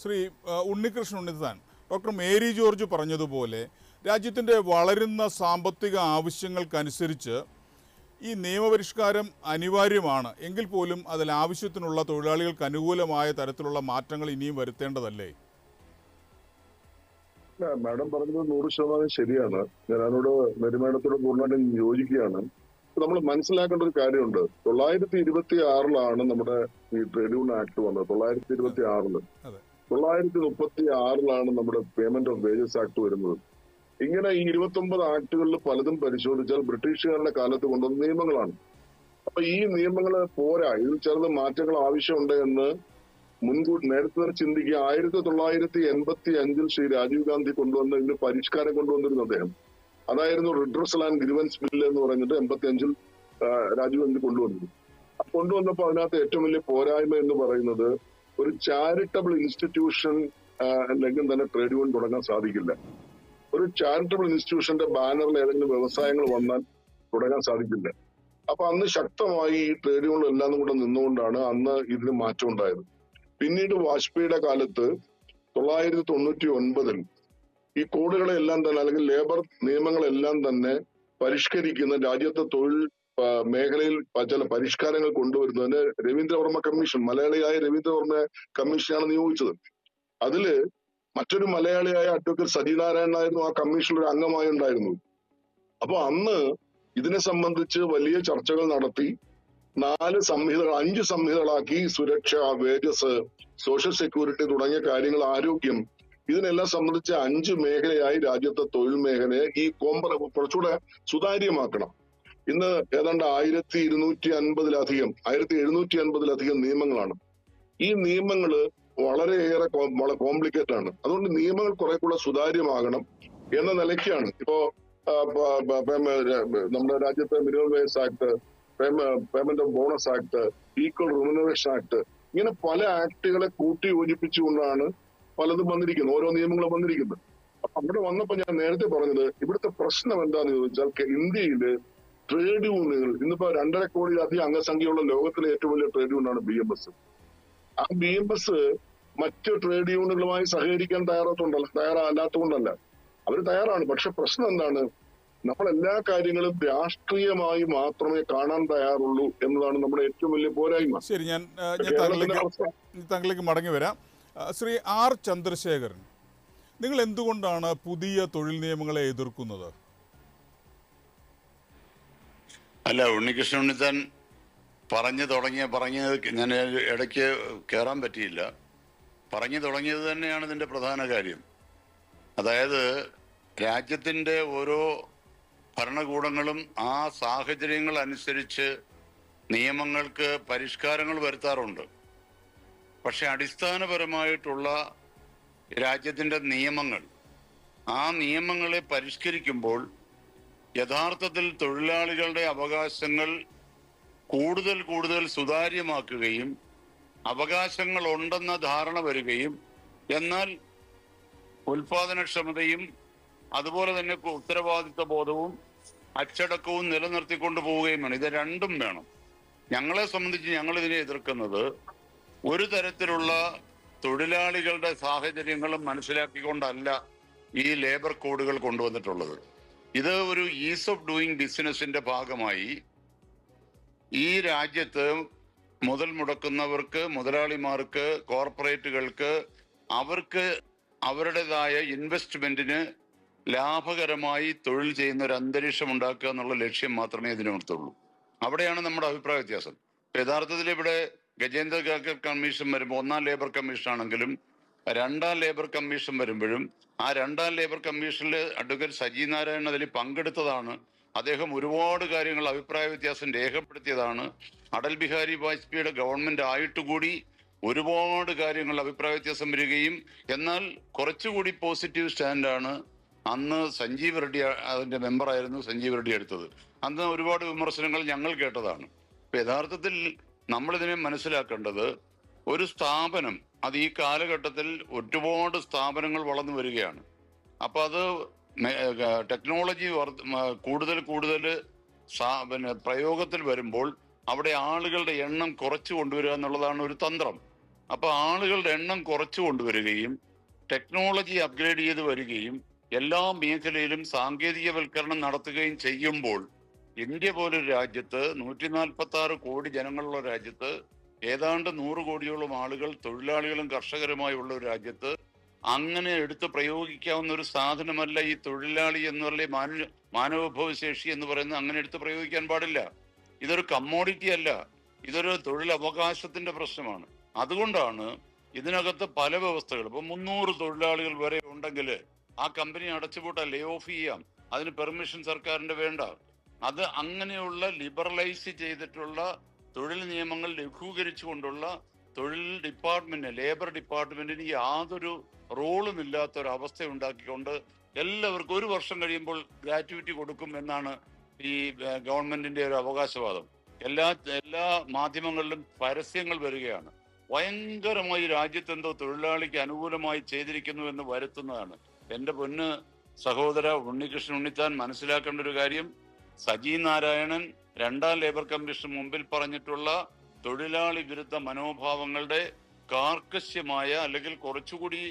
Shri Unnikrishnan Unnithan. Doctor Mary George പറഞ്ഞതുപോലെ രാജ്യത്തിന്റെ വളരുന്ന സാമ്പത്തിക ആവശ്യങ്ങൾക്കനുസരിച്ച് ഈ നിയമപരിഷ്കാരം അനിവാര്യമാണ്. എങ്കിൽ പോലും അതിൽ ആവശ്യത്തിനുള്ള തൊഴിലാളികൾക്ക് അനുകൂലമായ തരത്തിലുള്ള മാറ്റങ്ങൾ ഇനിയും വരുത്തേണ്ടതല്ലേ? മാഡം പറഞ്ഞത് നൂറ് ശതമാനം ശരിയാണ്. ഞാൻ അതിനോട് മരുമാനത്തോട് പൂർണമായിട്ടും യോജിക്കുകയാണ്. നമ്മൾ മനസ്സിലാക്കേണ്ട ഒരു കാര്യമുണ്ട്. തൊള്ളായിരത്തി ഇരുപത്തി ആറിലാണ് നമ്മുടെ ഈ ട്രേഡ് യൂണിയൻ ആക്ട് വന്നത്. തൊള്ളായിരത്തി ഇരുപത്തി ആറിൽ. തൊള്ളായിരത്തി മുപ്പത്തി ആറിലാണ് നമ്മുടെ പേയ്മെന്റ് ഓഫ് വേജസ് ആക്ട് വരുന്നത്. ഇങ്ങനെ ഈ ഇരുപത്തി ഒമ്പത് ആക്ടുകളിൽ പലതും പരിശോധിച്ചാൽ ബ്രിട്ടീഷുകാരുടെ കാലത്ത് കൊണ്ടുവന്ന നിയമങ്ങളാണ്. അപ്പൊ ഈ നിയമങ്ങൾ പോരാ. ഇതിൽ ചിലത് മാറ്റങ്ങൾ ആവശ്യമുണ്ട് എന്ന് മുൻകൂട്ടി നേരത്തെ ചിന്തിക്കുക. ആയിരത്തി തൊള്ളായിരത്തി എൺപത്തി അഞ്ചിൽ ശ്രീ രാജീവ് ഗാന്ധി കൊണ്ടുവന്ന ഇതിന് പരിഷ്കാരം കൊണ്ടുവന്നിരുന്നു അദ്ദേഹം. അതായിരുന്നു റിഡ്രസൽ ആൻഡ് ഗ്രിവൻസ് ബില്ല് എന്ന് പറഞ്ഞിട്ട് എൺപത്തി അഞ്ചിൽ രാജീവ് ഗാന്ധി കൊണ്ടുവന്നു കൊണ്ടുവന്നപ്പോൾ അതിനകത്ത് ഏറ്റവും വലിയ പോരായ്മ എന്ന് പറയുന്നത് ഒരു ചാരിറ്റബിൾ ഇൻസ്റ്റിറ്റ്യൂഷൻ അല്ലെങ്കിൽ തന്നെ ട്രേഡ് യൂണിയൻ തുടങ്ങാൻ സാധിക്കില്ല. ഒരു ചാരിറ്റബിൾ ഇൻസ്റ്റിറ്റ്യൂഷന്റെ ബാനറിൽ ഏതെങ്കിലും വ്യവസായങ്ങൾ വന്നാൽ തുടങ്ങാൻ സാധിക്കില്ല. അപ്പൊ അന്ന് ശക്തമായി ഈ ട്രേഡ് യൂണിയൻ എല്ലാം കൂടെ നിന്നുകൊണ്ടാണ് അന്ന് ഇതിന് മാറ്റം ഉണ്ടായത്. പിന്നീട് വാജ്പേയിയുടെ കാലത്ത് തൊള്ളായിരത്തി തൊണ്ണൂറ്റി ഒൻപതിൽ ഈ കോഡുകളെല്ലാം തന്നെ അല്ലെങ്കിൽ ലേബർ നിയമങ്ങളെല്ലാം തന്നെ പരിഷ്കരിക്കുന്ന രാജ്യത്തെ തൊഴിൽ മേഖലയിൽ ചില പരിഷ്കാരങ്ങൾ കൊണ്ടുവരുന്നതിന് രവീന്ദ്രവർമ്മ കമ്മീഷൻ മലയാളിയായ രവീന്ദ്രവർമ്മ കമ്മീഷനാണ് നിയോഗിച്ചത്. അതിൽ മറ്റൊരു മലയാളിയായ അഡ്വക്കേറ്റ് സജിനാരായണൻ ആയിരുന്നു ആ കമ്മീഷനിൽ ഒരു അംഗമായി ഉണ്ടായിരുന്നത്. അപ്പൊ അന്ന് ഇതിനെ സംബന്ധിച്ച് വലിയ ചർച്ചകൾ നടത്തി നാല് സംഹിതകൾ അഞ്ച് സംഹിതകളാക്കി സുരക്ഷ വേജസ് സോഷ്യൽ സെക്യൂരിറ്റി തുടങ്ങിയ കാര്യങ്ങൾ ആരോഗ്യം ഇതിനെല്ലാം സംബന്ധിച്ച് അഞ്ച് മേഖലയായി രാജ്യത്തെ തൊഴിൽ മേഖലയെ ഈ കോമ്പറ കുറച്ചുകൂടെ സുതാര്യമാക്കണം. ഇന്ന് ഏതാണ്ട് ആയിരത്തി ഇരുന്നൂറ്റി അൻപതിലധികം ആയിരത്തി എഴുന്നൂറ്റി അൻപതിലധികം നിയമങ്ങളാണ്. ഈ നിയമങ്ങൾ വളരെയേറെ വളരെ കോംപ്ലിക്കേറ്റ് ആണ് അതുകൊണ്ട് നിയമങ്ങൾ കുറെ കൂടെ സുതാര്യമാകണം എന്ന നിലയ്ക്കാണ്. ഇപ്പോ നമ്മുടെ രാജ്യത്തെ minimum wage act payment of bonus act equal remuneration act ഇങ്ങനെ പല ആക്ടുകളെ കൂട്ടി യോജിപ്പിച്ചുകൊണ്ടാണ് പലതും വന്നിരിക്കുന്നത് ഓരോ നിയമങ്ങളും വന്നിരിക്കുന്നത്. അപ്പൊ അവിടെ വന്നപ്പോ ഞാൻ നേരത്തെ പറഞ്ഞത് ഇവിടുത്തെ പ്രശ്നം എന്താന്ന് ചോദിച്ചാൽ ഇന്ത്യയിൽ ട്രേഡ് യൂണിയനുകൾ. ഇന്നിപ്പോ രണ്ടര കോടിയിലധികം അംഗസംഖ്യയുള്ള ലോകത്തിലെ ഏറ്റവും വലിയ ട്രേഡ് യൂണിയനാണ് ബി എം എസ്. ആ ബി എം എസ് മറ്റ് ട്രേഡ് യൂണിയനുകളുമായി സഹകരിക്കാൻ തയ്യാറാത്തുണ്ടല്ല തയ്യാറല്ലാത്തതുകൊണ്ടല്ല അവർ തയ്യാറാണ്. പക്ഷെ പ്രശ്നം എന്താണ്? നമ്മൾ എല്ലാ കാര്യങ്ങളും രാഷ്ട്രീയമായി മാത്രമേ കാണാൻ തയ്യാറുള്ളൂ എന്നതാണ് നമ്മുടെ ഏറ്റവും വലിയ പോരായ്മ. ശരി ഞാൻ താങ്കളിലേക്ക് മടങ്ങി വരാം. ശ്രീ ആർ ചന്ദ്രശേഖരൻ നിങ്ങൾ എന്തുകൊണ്ടാണ് പുതിയ തൊഴിൽ നിയമങ്ങളെ എതിർക്കുന്നത്? അല്ല ഉണ്ണികൃഷ്ണൻ ഉണ്ണിത്താൻ പറഞ്ഞു തുടങ്ങിയ പറഞ്ഞത് ഞാൻ ഇടയ്ക്ക് കയറാൻ പറ്റിയില്ല. പറഞ്ഞു തുടങ്ങിയത് തന്നെയാണ് ഇതിന്റെ പ്രധാന കാര്യം. അതായത് രാജ്യത്തിന്റെ ഓരോ ഭരണകൂടങ്ങളും ആ സാഹചര്യങ്ങൾ അനുസരിച്ച് നിയമങ്ങൾക്ക് പരിഷ്കാരങ്ങൾ വരുത്താറുണ്ട്. പക്ഷെ അടിസ്ഥാനപരമായിട്ടുള്ള രാജ്യത്തിന്റെ നിയമങ്ങൾ ആ നിയമങ്ങളെ പരിഷ്കരിക്കുമ്പോൾ യഥാർത്ഥത്തിൽ തൊഴിലാളികളുടെ അവകാശങ്ങൾ കൂടുതൽ കൂടുതൽ സുതാര്യമാക്കുകയും അവകാശങ്ങൾ ഉണ്ടെന്ന ധാരണ വരികയും എന്നാൽ ഉൽപാദനക്ഷമതയും അതുപോലെ തന്നെ ഉത്തരവാദിത്വ ബോധവും അച്ചടക്കവും നിലനിർത്തിക്കൊണ്ടു പോവുകയും വേണം ഇത് രണ്ടും വേണം. ഞങ്ങളെ സംബന്ധിച്ച് ഞങ്ങൾ ഇതിനെ എതിർക്കുന്നത് ഒരു തരത്തിലുള്ള തൊഴിലാളികളുടെ സാഹചര്യങ്ങളും മനസ്സിലാക്കിക്കൊണ്ടല്ല ഈ ലേബർ കോഡുകൾ കൊണ്ടുവന്നിട്ടുള്ളത്. ഇത് ഒരു ഈസ് ഓഫ് ഡൂയിങ് ബിസിനസിന്റെ ഭാഗമായി ഈ രാജ്യത്ത് മുതൽ മുടക്കുന്നവർക്ക് മുതലാളിമാർക്ക് കോർപ്പറേറ്റുകൾക്ക് അവർക്ക് അവരുടേതായ ഇൻവെസ്റ്റ്മെന്റിന് ലാഭകരമായി തൊഴിൽ ചെയ്യുന്ന ഒരു അന്തരീക്ഷം ഉണ്ടാക്കുക എന്നുള്ള ലക്ഷ്യം മാത്രമേ ഇതിനടുത്തുള്ളൂ അവിടെയാണ് നമ്മുടെ അഭിപ്രായ വ്യത്യാസം. യഥാർത്ഥത്തിൽ ഇവിടെ ഗജേന്ദ്ര ഗാക്കർ കമ്മീഷൻ വരുമ്പോൾ ഒന്നാം ലേബർ കമ്മീഷൻ ആണെങ്കിലും രണ്ടാം ലേബർ കമ്മീഷൻ വരുമ്പോഴും ആ രണ്ടാം ലേബർ കമ്മീഷനിൽ അഡ്വക്കേറ്റ് സജി നാരായണൻ അതിൽ പങ്കെടുത്തതാണ്. അദ്ദേഹം ഒരുപാട് കാര്യങ്ങൾ അഭിപ്രായ വ്യത്യാസം രേഖപ്പെടുത്തിയതാണ്. അടൽ ബിഹാരി വാജ്പേയിയുടെ ഗവൺമെന്റ് ആയിട്ടുകൂടി ഒരുപാട് കാര്യങ്ങൾ അഭിപ്രായ വ്യത്യാസം വരികയും എന്നാൽ കുറച്ചുകൂടി പോസിറ്റീവ് സ്റ്റാൻഡാണ് അന്ന് സഞ്ജീവ് റെഡ്ഡി അതിന്റെ മെമ്പറായിരുന്നു സഞ്ജീവ് റെഡ്ഡി എടുത്തത്. അന്ന് ഒരുപാട് വിമർശനങ്ങൾ ഞങ്ങൾ കേട്ടതാണ്. യഥാർത്ഥത്തിൽ നമ്മളിതിനെ മനസ്സിലാക്കേണ്ടത് ഒരു സ്ഥാപനം അത് ഈ കാലഘട്ടത്തിൽ ഒരുപാട് സ്ഥാപനങ്ങൾ വളർന്നു വരികയാണ്. അപ്പൊ അത് ടെക്നോളജി കൂടുതൽ കൂടുതൽ പിന്നെ പ്രയോഗത്തിൽ വരുമ്പോൾ അവിടെ ആളുകളുടെ എണ്ണം കുറച്ചു കൊണ്ടുവരിക എന്നുള്ളതാണ് ഒരു തന്ത്രം. അപ്പൊ ആളുകളുടെ എണ്ണം കുറച്ചു കൊണ്ടുവരികയും ടെക്നോളജി അപ്ഗ്രേഡ് ചെയ്ത് വരികയും എല്ലാ മേഖലയിലും സാങ്കേതികവൽക്കരണം നടത്തുകയും ചെയ്യുമ്പോൾ ഇന്ത്യ പോലൊരു രാജ്യത്ത് നൂറ്റി നാൽപ്പത്തി ആറ് കോടി ജനങ്ങളുള്ള രാജ്യത്ത് ഏതാണ്ട് നൂറ് കോടിയോളം ആളുകൾ തൊഴിലാളികളും കർഷകരുമായുള്ള ഒരു രാജ്യത്ത് അങ്ങനെ എടുത്ത് പ്രയോഗിക്കാവുന്ന ഒരു സാധനമല്ല ഈ തൊഴിലാളി എന്ന് പറയുന്ന മാനവ മാനവഭവശേഷി എന്ന് പറയുന്നത് അങ്ങനെ എടുത്ത് പ്രയോഗിക്കാൻ പാടില്ല. ഇതൊരു കമ്മോഡിറ്റി അല്ല. ഇതൊരു തൊഴിലവകാശത്തിന്റെ പ്രശ്നമാണ്. അതുകൊണ്ടാണ് ഇതിനകത്ത് പല വ്യവസ്ഥകൾ. ഇപ്പൊ മുന്നൂറ് തൊഴിലാളികൾ വരെ ഉണ്ടെങ്കിൽ ആ കമ്പനി അടച്ചുപൂട്ടാൻ ലേ ഓഫ് ചെയ്യാം. അതിന് പെർമിഷൻ സർക്കാരിന്റെ വേണ്ട. അത് അങ്ങനെയുള്ള ലിബറലൈസ് ചെയ്തിട്ടുള്ള തൊഴിൽ നിയമങ്ങൾ ലഘൂകരിച്ചുകൊണ്ടുള്ള തൊഴിൽ ഡിപ്പാർട്ട്മെന്റ് ലേബർ ഡിപ്പാർട്ട്മെന്റിന് യാതൊരു റോളും ഇല്ലാത്ത ഒരു അവസ്ഥ ഉണ്ടാക്കിക്കൊണ്ട് എല്ലാവർക്കും ഒരു വർഷം കഴിയുമ്പോൾ ഗ്രാറ്റുവിറ്റി കൊടുക്കും എന്നാണ് ഈ ഗവൺമെന്റിന്റെ ഒരു അവകാശവാദം. എല്ലാ എല്ലാ മാധ്യമങ്ങളിലും പരസ്യങ്ങൾ വരികയാണ്. ഭയങ്കരമായി രാജ്യത്തെന്തോ തൊഴിലാളിക്ക് അനുകൂലമായി ചെയ്തിരിക്കുന്നു എന്ന് വരുത്തുന്നതാണ്. എന്റെ പൊന്ന് സഹോദര ഉണ്ണികൃഷ്ണൻ ഉണ്ണിത്താൻ മനസ്സിലാക്കേണ്ട ഒരു കാര്യം സജി നാരായണൻ രണ്ടാം ലേബർ കമ്മീഷൻ മുമ്പിൽ പറഞ്ഞിട്ടുള്ള തൊഴിലാളി വിരുദ്ധ മനോഭാവങ്ങളുടെ കാർക്കശ്യമായ അല്ലെങ്കിൽ കുറച്ചുകൂടി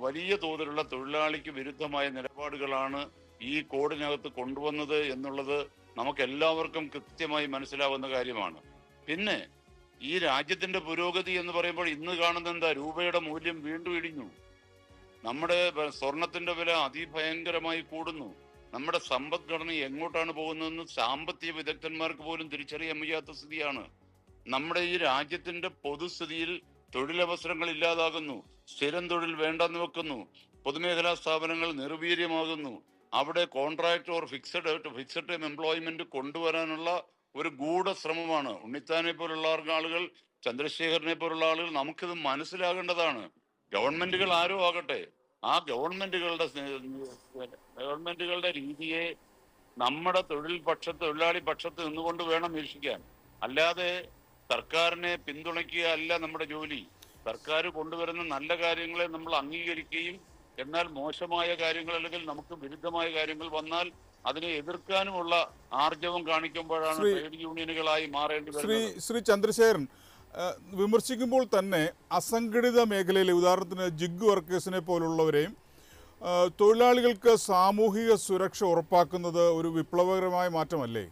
വലിയ തോതിലുള്ള തൊഴിലാളിക്ക് വിരുദ്ധമായ നിലപാടുകളാണ് ഈ കോഡിനകത്ത് കൊണ്ടുവന്നത് എന്നുള്ളത് നമുക്ക് എല്ലാവർക്കും കൃത്യമായി മനസ്സിലാവുന്ന കാര്യമാണ്. പിന്നെ ഈ രാജ്യത്തിന്റെ പുരോഗതി എന്ന് പറയുമ്പോൾ ഇന്ന് കാണുന്ന എന്താ? രൂപയുടെ മൂല്യം വീണ്ടും ഇടിഞ്ഞു. നമ്മുടെ സ്വർണത്തിന്റെ വില അതിഭയങ്കരമായി കൂടുന്നു. നമ്മുടെ സമ്പദ്ഘടന എങ്ങോട്ടാണ് പോകുന്നതെന്ന് സാമ്പത്തിക വിദഗ്ധന്മാർക്ക് പോലും തിരിച്ചറിയാൻ വയ്യാത്ത സ്ഥിതിയാണ്. നമ്മുടെ ഈ രാജ്യത്തിന്റെ പൊതുസ്ഥിതിയിൽ തൊഴിലവസരങ്ങൾ ഇല്ലാതാകുന്നു. സ്ഥിരം തൊഴിൽ വേണ്ടെന്ന് വെക്കുന്നു. പൊതുമേഖലാ സ്ഥാപനങ്ങൾ നിർവീര്യമാകുന്നു. അവിടെ contract or fixed fixed time employment കൊണ്ടുവരാനുള്ള ഒരു ഗൂഢശ്രമമാണ്. ഉണ്ണിത്താനെ പോലുള്ള ആളുകൾ ചന്ദ്രശേഖരനെ പോലുള്ള ആളുകൾ നമുക്കിത് മനസ്സിലാകേണ്ടതാണ്. ഗവൺമെന്റുകൾ ആരോ ആകട്ടെ ആ ഗവൺമെന്റുകളുടെ ഗവൺമെന്റുകളുടെ രീതിയെ നമ്മുടെ തൊഴിൽ പക്ഷത്ത് തൊഴിലാളി പക്ഷത്ത് നിന്നുകൊണ്ട് വേണം വീക്ഷിക്കാൻ. അല്ലാതെ സർക്കാരിനെ പിന്തുണയ്ക്കുക അല്ല നമ്മുടെ ജോലി. സർക്കാർ കൊണ്ടുവരുന്ന നല്ല കാര്യങ്ങളെ നമ്മൾ അംഗീകരിക്കുകയും എന്നാൽ മോശമായ കാര്യങ്ങൾ അല്ലെങ്കിൽ നമുക്ക് വിരുദ്ധമായ കാര്യങ്ങൾ വന്നാൽ അതിനെ എതിർക്കാനുമുള്ള ആർജവം കാണിക്കുമ്പോഴാണ് ട്രേഡ് യൂണിയനുകളായി മാറേണ്ടി ശ്രീ വരുന്നത്. ശ്രീ ചന്ദ്രശേഖരൻ വിമർശിക്കുമ്പോൾ തന്നെ അസംഘടിത മേഖലയിലെ ഉദാഹരണത്തിന് ജിഗ് വർക്കേഴ്സിനെ പോലുള്ളവരെയും തൊഴിലാളികൾക്ക് സാമൂഹിക സുരക്ഷ ഉറപ്പാക്കുന്നത് ഒരു വിപ്ലവകരമായ മാറ്റമല്ലേ?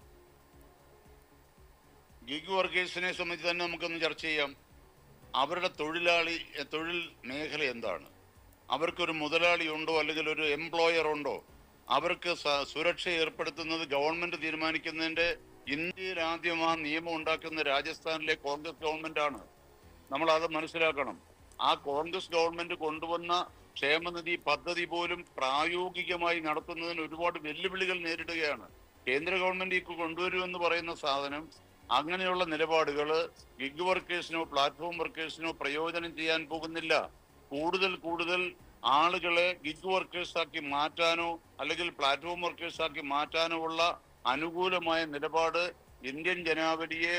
ഗിഗ് വർക്കേഴ്സിനെ സംബന്ധിച്ച് തന്നെ നമുക്കൊന്ന് ചർച്ച ചെയ്യാം. അവരുടെ തൊഴിലാളി തൊഴിൽ മേഖല എന്താണ്? അവർക്കൊരു മുതലാളി ഉണ്ടോ അല്ലെങ്കിൽ ഒരു എംപ്ലോയർ ഉണ്ടോ? അവർക്ക് സുരക്ഷ ഏർപ്പെടുത്തുന്നത് ഗവൺമെന്റ് തീരുമാനിക്കുന്നതിന്റെ ഇന്ത്യയിൽ ആദ്യം ആ നിയമം ഉണ്ടാക്കുന്ന രാജസ്ഥാനിലെ കോൺഗ്രസ് ഗവൺമെന്റ് ആണ് നമ്മൾ അത് മനസ്സിലാക്കണം. ആ കോൺഗ്രസ് ഗവൺമെന്റ് കൊണ്ടുവന്ന ക്ഷേമനിധി പദ്ധതി പോലും പ്രായോഗികമായി നടത്തുന്നതിന് ഒരുപാട് വെല്ലുവിളികൾ നേരിടുകയാണ്. കേന്ദ്ര ഗവൺമെന്റ് ഈ കൊണ്ടുവരുമെന്ന് പറയുന്ന സാധനം അങ്ങനെയുള്ള നിലപാടുകൾ ഗിഗ് വർക്കേഴ്സിനോ പ്ലാറ്റ്ഫോം വർക്കേഴ്സിനോ പ്രയോജനം ചെയ്യാൻ പോകുന്നില്ല. കൂടുതൽ കൂടുതൽ ആളുകളെ ഗിഗ് വർക്കേഴ്സ് ആക്കി മാറ്റാനോ അല്ലെങ്കിൽ പ്ലാറ്റ്ഫോം വർക്കേഴ്സ് ആക്കി മാറ്റാനോ ഉള്ള അനുകൂലമായ നിലപാട് ഇന്ത്യൻ ജനാവലിയെ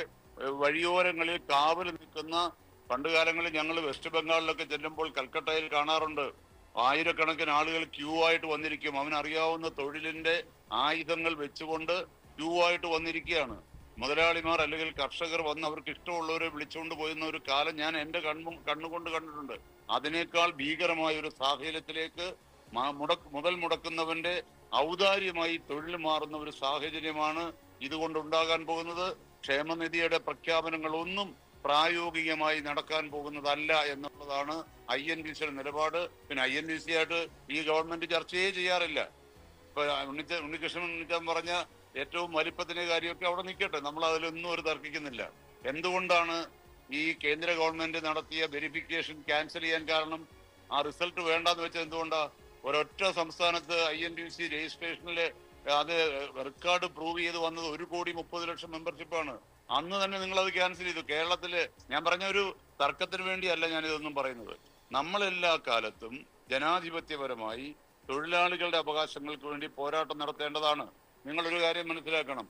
വഴിയോരങ്ങളിൽ കാവൽ നിൽക്കുന്ന പണ്ടുകാലങ്ങളിൽ ഞങ്ങൾ വെസ്റ്റ് ബംഗാളിലൊക്കെ ചെല്ലുമ്പോൾ കൽക്കട്ടയിൽ കാണാറുണ്ട്. ആയിരക്കണക്കിന് ആളുകൾ ക്യൂ ആയിട്ട് വന്നിരിക്കും. അവനറിയാവുന്ന തൊഴിലിന്റെ ആയുധങ്ങൾ വെച്ചുകൊണ്ട് ക്യൂ ആയിട്ട് വന്നിരിക്കുകയാണ്. മുതലാളിമാർ അല്ലെങ്കിൽ കർഷകർ വന്ന് അവർക്ക് ഇഷ്ടമുള്ളവരെ വിളിച്ചുകൊണ്ട് പോയിരുന്ന ഒരു കാലം ഞാൻ എന്റെ കണ്ണു കണ്ണുകൊണ്ട് കണ്ടിട്ടുണ്ട്. അതിനേക്കാൾ ഭീകരമായ ഒരു സാഹചര്യത്തിലേക്ക് മുടക്ക് മുതൽ മുടക്കുന്നവന്റെ ഔദാര്യമായി തൊഴിൽ മാറുന്ന ഒരു സാഹചര്യമാണ് ഇതുകൊണ്ട് ഉണ്ടാകാൻ പോകുന്നത്. ക്ഷേമനിധിയുടെ പ്രഖ്യാപനങ്ങൾ ഒന്നും പ്രായോഗികമായി നടക്കാൻ പോകുന്നതല്ല എന്നുള്ളതാണ് ഐ എൻ ഡി സിയുടെ നിലപാട്. പിന്നെ ഐ എൻ ഡി സി ആയിട്ട് ഈ ഗവൺമെന്റ് ചർച്ചയേ ചെയ്യാറില്ല. ഇപ്പൊ ഉണ്ണിച്ച ഉണ്ണികൃഷ്ണൻ ഉണ്ണിച്ചാൻ പറഞ്ഞ ഏറ്റവും വലിപ്പത്തിന്റെ കാര്യമൊക്കെ അവിടെ നിൽക്കട്ടെ. നമ്മൾ അതിലൊന്നും ഒരു തർക്കിക്കുന്നില്ല. എന്തുകൊണ്ടാണ് ഈ കേന്ദ്ര ഗവൺമെന്റ് നടത്തിയ വെരിഫിക്കേഷൻ ക്യാൻസൽ ചെയ്യാൻ കാരണം? ആ റിസൾട്ട് വേണ്ടാന്ന് വെച്ചത് എന്തുകൊണ്ടാ? ഒരൊറ്റ സംസ്ഥാനത്ത് ഐ എൻ ഡി സി രജിസ്ട്രേഷനിൽ അത് റെക്കോർഡ് പ്രൂവ് ചെയ്ത് വന്നത് ഒരു കോടി മുപ്പത് ലക്ഷം മെമ്പർഷിപ്പാണ്. അന്ന് തന്നെ നിങ്ങൾ അത് ക്യാൻസൽ ചെയ്തു. കേരളത്തിൽ ഞാൻ പറഞ്ഞ ഒരു തർക്കത്തിന് വേണ്ടിയല്ല ഞാൻ ഇതൊന്നും പറയുന്നത്. നമ്മളെല്ലാ കാലത്തും ജനാധിപത്യപരമായി തൊഴിലാളികളുടെ അവകാശങ്ങൾക്ക് വേണ്ടി പോരാട്ടം നടത്തേണ്ടതാണ്. നിങ്ങളൊരു കാര്യം മനസ്സിലാക്കണം.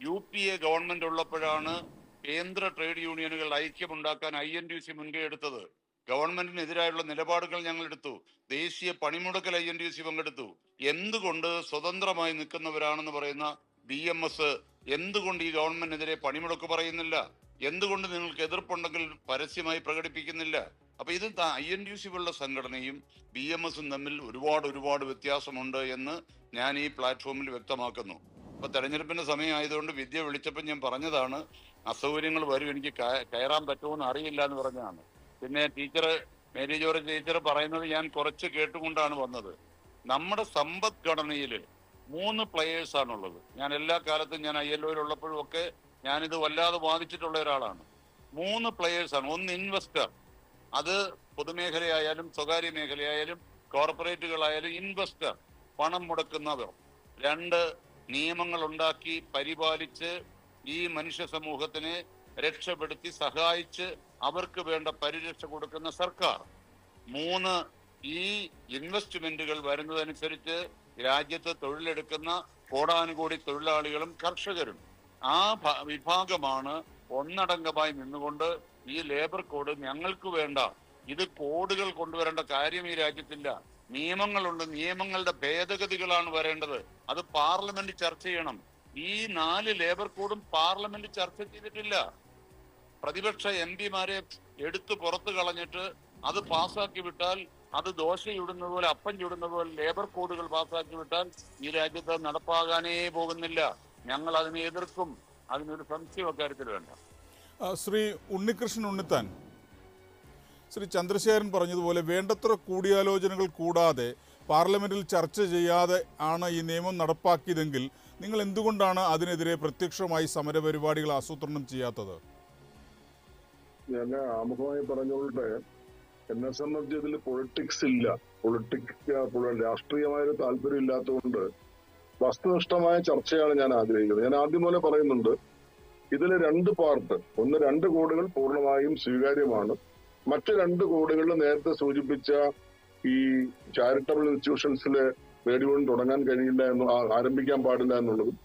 യു പി എ ഗവൺമെന്റ് ഉള്ളപ്പോഴാണ് കേന്ദ്ര ട്രേഡ് യൂണിയനുകൾ ഐക്യമുണ്ടാക്കാൻ ഐ എൻ ഡി സി മുൻകൈ എടുത്തത്. ഗവൺമെന്റിനെതിരായുള്ള നിലപാടുകൾ ഞങ്ങൾ എടുത്തു ദേശീയ പണിമുടക്കൽ ഐ എൻ ഡി സി പങ്കെടുത്തു. എന്തുകൊണ്ട് സ്വതന്ത്രമായി നിൽക്കുന്നവരാണെന്ന് പറയുന്ന ബി എം എസ് എന്തുകൊണ്ട് ഈ ഗവൺമെന്റിനെതിരെ പണിമുടക്ക് പറയുന്നില്ല? എന്തുകൊണ്ട് നിങ്ങൾക്ക് എതിർപ്പുണ്ടെങ്കിൽ പരസ്യമായി പ്രകടിപ്പിക്കുന്നില്ല? അപ്പൊ ഇത് ഐ എൻ ഡി സി പോലുള്ള സംഘടനയും ബി എം എസും തമ്മിൽ ഒരുപാട് ഒരുപാട് വ്യത്യാസമുണ്ട് എന്ന് ഞാൻ ഈ പ്ലാറ്റ്ഫോമിൽ വ്യക്തമാക്കുന്നു. അപ്പൊ തെരഞ്ഞെടുപ്പിന്റെ സമയമായതുകൊണ്ട് വിദ്യ വിളിച്ചപ്പോൾ ഞാൻ പറഞ്ഞതാണ് അസൗകര്യങ്ങൾ വരും എനിക്ക് കയറാൻ പറ്റുമോ എന്ന് അറിയില്ല എന്ന് പറഞ്ഞതാണ്. പിന്നെ ടീച്ചർ മേരി ജോർജ് ടീച്ചർ പറയുന്നത് ഞാൻ കുറച്ച് കേട്ടുകൊണ്ടാണ് വന്നത്. നമ്മുടെ സമ്പദ്ഘടനയിൽ മൂന്ന് പ്ലെയേഴ്സ് ആണുള്ളത്. ഞാൻ എല്ലാ കാലത്തും ഞാൻ ഐ എൽ ഒയിലുള്ളപ്പോഴും ഒക്കെ ഞാനിത് വല്ലാതെ ബാധിച്ചിട്ടുള്ള ഒരാളാണ്. മൂന്ന് പ്ലെയേഴ്സ് ആണ്. ഒന്ന് ഇൻവെസ്റ്റർ അത് പൊതുമേഖലയായാലും സ്വകാര്യ മേഖലയായാലും കോർപ്പറേറ്റുകളായാലും ഇൻവെസ്റ്റർ പണം മുടക്കുന്നവർ. രണ്ട് നിയമങ്ങൾ ഉണ്ടാക്കി പരിപാലിച്ച് ഈ മനുഷ്യ സമൂഹത്തിനെ രക്ഷപ്പെടുത്തി സഹായിച്ച് അവർക്ക് വേണ്ട പരിരക്ഷ കൊടുക്കുന്ന സർക്കാർ. മൂന്ന് ഈ ഇൻവെസ്റ്റ്മെന്റുകൾ വരുന്നതനുസരിച്ച് രാജ്യത്ത് തൊഴിലെടുക്കുന്ന കോടാനുകോടി തൊഴിലാളികളും കർഷകരും. ആ വിഭാഗമാണ് ഒന്നടങ്കമായി നിന്നുകൊണ്ട് ഈ ലേബർ കോഡ് ഞങ്ങൾക്ക് വേണ്ട. ഇത് കോഡുകൾ കൊണ്ടുവരേണ്ട കാര്യം ഈ രാജ്യത്തില്ല. നിയമങ്ങളുണ്ട്. നിയമങ്ങളുടെ ഭേദഗതികളാണ് വരേണ്ടത്. അത് പാർലമെന്റ് ചർച്ച ചെയ്യണം. ഈ നാല് ലേബർ കോഡും പാർലമെന്റ് ചർച്ച ചെയ്തിട്ടില്ല. പ്രതിപക്ഷ എം പിമാരെ എടുത്തു പുറത്തു കളഞ്ഞിട്ട് അത് പാസ്സാക്കി വിട്ടാൽ അത് ദോശ ചുടുന്നത് പോലെ അപ്പം ചുടുന്നത് പോലെ ലേബർ കോഡുകൾ പാസ്സാക്കി വിട്ടാൽ ഈ രാജ്യത്ത് നടപ്പാകാനേ പോകുന്നില്ല. ഞങ്ങൾ അതിനെ എതിർക്കും. അതിനൊരു സംശയം അക്കാര്യത്തിൽ വേണ്ട. ശ്രീ ഉണ്ണികൃഷ്ണൻ ഉണ്ണിത്താൻ ശ്രീ ചന്ദ്രശേഖരൻ പറഞ്ഞതുപോലെ വേണ്ടത്ര കൂടിയാലോചനകൾ കൂടാതെ പാർലമെന്റിൽ ചർച്ച ചെയ്യാതെ ആണ് ഈ നിയമം നടപ്പാക്കിയതെങ്കിൽ നിങ്ങൾ എന്തുകൊണ്ടാണ് അതിനെതിരെ പ്രത്യക്ഷമായി സമരപരിപാടികൾ ആസൂത്രണം ചെയ്യാത്തത്? ഞാൻ ആമുഖമായി പറഞ്ഞോളട്ടെ എന്നെ സംബന്ധിച്ച് ഇതിൽ പൊളിറ്റിക്സ് ഇല്ല. പൊളിറ്റിക്സ് രാഷ്ട്രീയമായൊരു താല്പര്യം ഇല്ലാത്തതുകൊണ്ട് വസ്തുനിഷ്ഠമായ ചർച്ചയാണ് ഞാൻ ആഗ്രഹിക്കുന്നത്. ഞാൻ ആദ്യം പോലെ പറയുന്നുണ്ട് ഇതിൽ രണ്ട് പാർട്ട് ഒന്ന് രണ്ട് കോടുകൾ പൂർണമായും സ്വീകാര്യമാണ്. മറ്റു രണ്ട് കോഡുകളിൽ നേരത്തെ സൂചിപ്പിച്ച ഈ ചാരിറ്റബിൾ ഇൻസ്റ്റിറ്റ്യൂഷൻസിലെ റേഡിയോയിൽ തുടങ്ങാൻ കഴിയില്ല എന്ന് ആരംഭിക്കാൻ പാടില്ല എന്നുള്ളതും